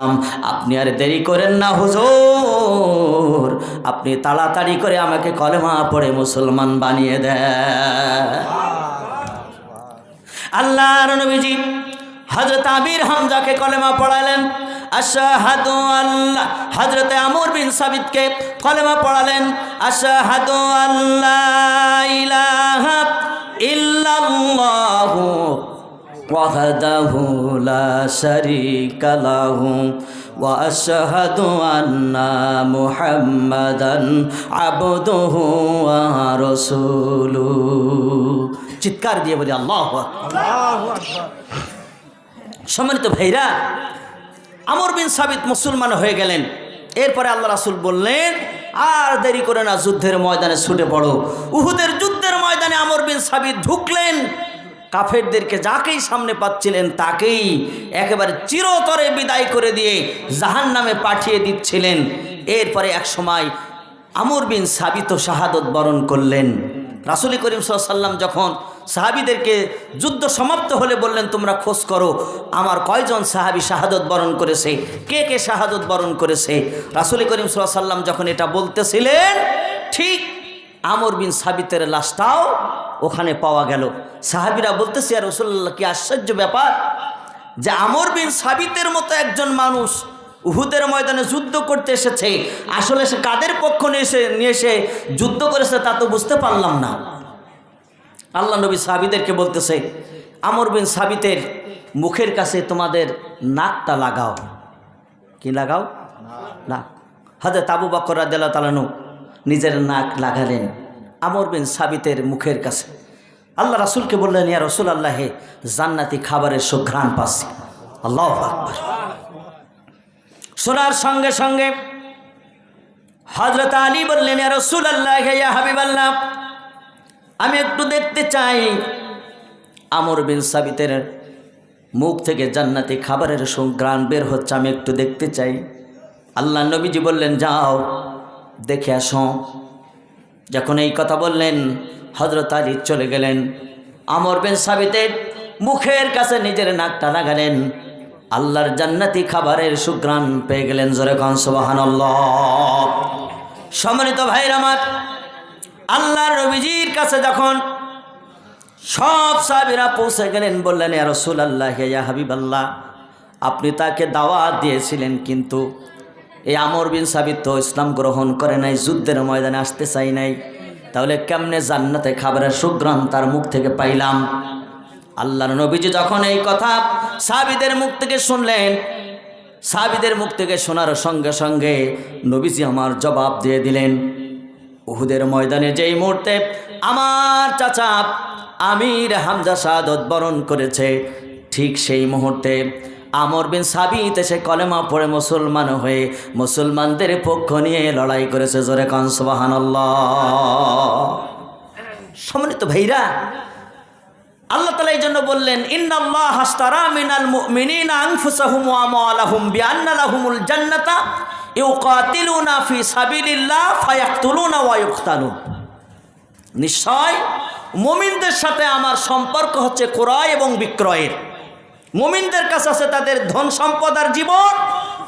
আপনি আর দেরি করেন না হুজুর। আপনি তাড়াতাড়ি করে আমাকে কলেমা পড়ে মুসলমান বানিয়ে দেন। আল্লাহর নবীজি হজরত আবির হামজাকে কলেমা পড়ালেন। আশাহাদু আল্লাহ হজরতে আমর বিন সাবিতকে কলেমা পড়ালেন। আশাহাদু আল্লাহ ইলাহা ইল্লাল্লাহু وحده لا شريك له واشهد ان محمدا عبده ورسوله চিৎকার দিয়ে বলি আল্লাহ সম্মানিত ভাইরা আমর বিন সাবিত মুসলমান হয়ে গেলেন এরপরে আল্লাহ রাসুল বললেন আর দেরি করে না যুদ্ধের ময়দানে ছুটে পড়ো উহুদের যুদ্ধের ময়দানে আমর বিন সাবিত ঢুকলেন কাফেরদেরকে যাকেই সামনে পাচ্ছিলেন তাকেই একেবারে চিরতরে বিদায় করে দিয়ে জাহান নামে পাঠিয়ে দিচ্ছিলেন। এরপরে এক সময় আমর বিন সাবিত শাহাদত বরণ করলেন। রাসুল করিম সাল্লাম যখন সাহাবিদেরকে যুদ্ধ সমাপ্ত হলে বললেন, তোমরা খোঁজ করো, আমার কয়জন সাহাবি শাহাদত বরণ করেছে? কে কে শাহাদত বরণ করেছে? রাসুল করিম সাল্লাম যখন এটা বলতেছিলেন, ঠিক আমর বিন সাবিতের লাশটাও ওখানে পাওয়া গেল। সাহাবিরা বলতেছে আর রসুল্লাহ কি আশ্চর্য ব্যাপার যে আমর বিন সাবিতের মতো একজন মানুষ উহুদের ময়দানে যুদ্ধ করতে এসেছে। আসলে সে কাদের পক্ষ নিয়ে এসে নিয়ে এসে যুদ্ধ করেছে তা তো বুঝতে পারলাম না। আল্লাহ নবী সাহাবিদেরকে বলতেছে, আমর বিন সাবিতের মুখের কাছে তোমাদের নাকটা লাগাও। কি লাগাও? না হাজরত আবু বকর রাদিয়াল্লাহু তালানু নিজের নাক লাগালেন আমর বিন সাবিতের মুখের কাছে। আল্লাহ রাসুলকে বললেন, ইয়া রসুল আল্লাহে জান্নাতি খাবারের সুঘ্রাণ পাচ্ছি। আল্লাহ শোনার সঙ্গে সঙ্গে হজরত আলী বললেন, ইয়া রসুল আল্লাহ ইয়া হাবিব আল্লাহ আমি একটু দেখতে চাই। আমর বিন সাবিতের মুখ থেকে জান্নাতি খাবারের সুঘ্রাণ বের হচ্ছে, আমি একটু দেখতে চাই। আল্লাহ নবীজি বললেন, যাও। দেখে আসো। যখন এই কথা বললেন হজরত আলী চলে গেলেন। আমর বিন সাবিতের মুখের কাছে নিজের নাকটা লাগালেন। আল্লাহর জান্নাতি খাবারের সুগ্রাণ পেয়ে গেলেন জোরে খান সুবাহান সম্মানিত ভাইর আমার, আল্লাহর রবিজির কাছে যখন সব সাহাবিরা পৌঁছে গেলেন, বললেন, ইয়া রসুল আল্লাহ ইয়া হাবিব আল্লাহ আপনি তাকে দাওয়াত দিয়েছিলেন, কিন্তু এই আমর বিন সাবিত তো ইসলাম গ্রহণ করে নাই, যুদ্ধের ময়দানে আসতে চাই নাই। তাহলে কেমনে জান্নাতে খাবারের সুগ্রাম তার মুখ থেকে পাইলাম? আল্লাহর নবীজি যখন এই কথা সাবিদের মুখ থেকে শুনলেন সাবিদের মুখ থেকে শোনার সঙ্গে সঙ্গে নবীজি আমার জবাব দিয়ে দিলেন, উহুদের ময়দানে যেই মুহূর্তে আমার চাচা আমির হামজা সাদত বরণ করেছে, ঠিক সেই মুহূর্তে আমর বিন সাবিত এসে কলেমা পড়ে মুসলমান হয়ে মুসলমানদের পক্ষ নিয়ে লড়াই করেছে, জোরে কান সুবাহান সম্মানিত ভাইরা, আল্লাহ তালা এই জন্য বললেন হাস্তারা মিনাল নিশ্চয় মুমিনদের সাথে আমার সম্পর্ক হচ্ছে ক্রয় এবং বিক্রয়ের। মুমিনদের কাছে আছে তাদের ধন সম্পদ আর জীবন,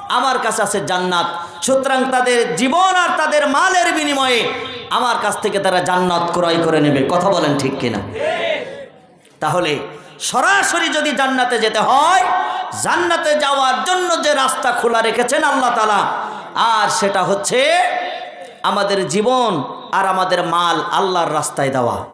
আমার কাছে আছে জান্নাত। সুতরাং তাদের জীবন আর তাদের মালের বিনিময়ে আমার কাছ থেকে তারা জান্নাত ক্রয় করে নেবে। কথা বলেন ঠিক কিনা? তাহলে সরাসরি যদি জান্নাতে যেতে হয়, জান্নাতে যাওয়ার জন্য যে রাস্তা খোলা রেখেছেন আল্লাহ তালা আর সেটা হচ্ছে আমাদের জীবন আর আমাদের মাল আল্লাহর রাস্তায় দেওয়া।